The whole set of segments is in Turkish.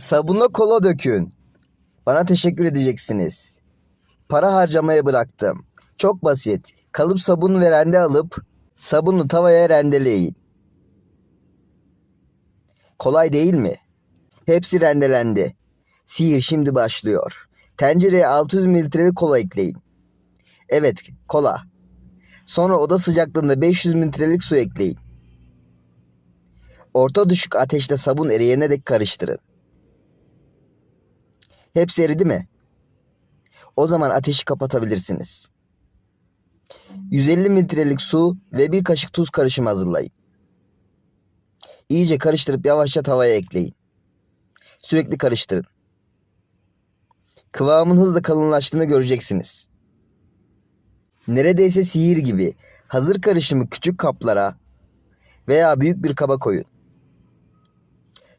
Sabunla kola dökün. Bana teşekkür edeceksiniz. Para harcamaya bıraktım. Çok basit. Kalıp sabun ve rende alıp sabunu tavaya rendeleyin. Kolay değil mi? Hepsi rendelendi. Sihir şimdi başlıyor. Tencereye 600 mililitrelik kola ekleyin. Evet, kola. Sonra oda sıcaklığında 500 mililitrelik su ekleyin. Orta düşük ateşte sabun eriyene dek karıştırın. Hepsi eridi mi? O zaman ateşi kapatabilirsiniz. 150 mililitrelik su ve bir kaşık tuz karışımı hazırlayın. İyice karıştırıp yavaşça tavaya ekleyin. Sürekli karıştırın. Kıvamın hızla kalınlaştığını göreceksiniz. Neredeyse sihir gibi hazır karışımı küçük kaplara veya büyük bir kaba koyun.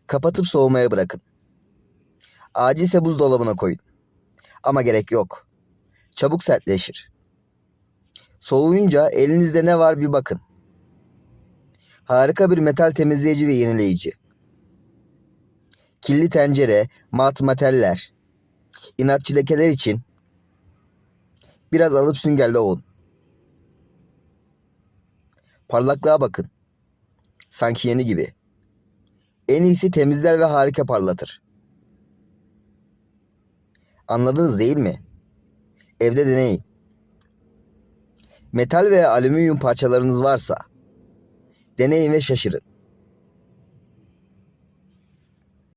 Kapatıp soğumaya bırakın. Acilse buzdolabına koyun. Ama gerek yok. Çabuk sertleşir. Soğuyunca elinizde ne var bir bakın. Harika bir metal temizleyici ve yenileyici. Kirli tencere, mat mateller, inatçı lekeler için biraz alıp süngerle ovun. Parlaklığa bakın. Sanki yeni gibi. En iyisi temizler ve harika parlatır. Anladınız değil mi? Evde deneyin. Metal veya alüminyum parçalarınız varsa deneyin ve şaşırın.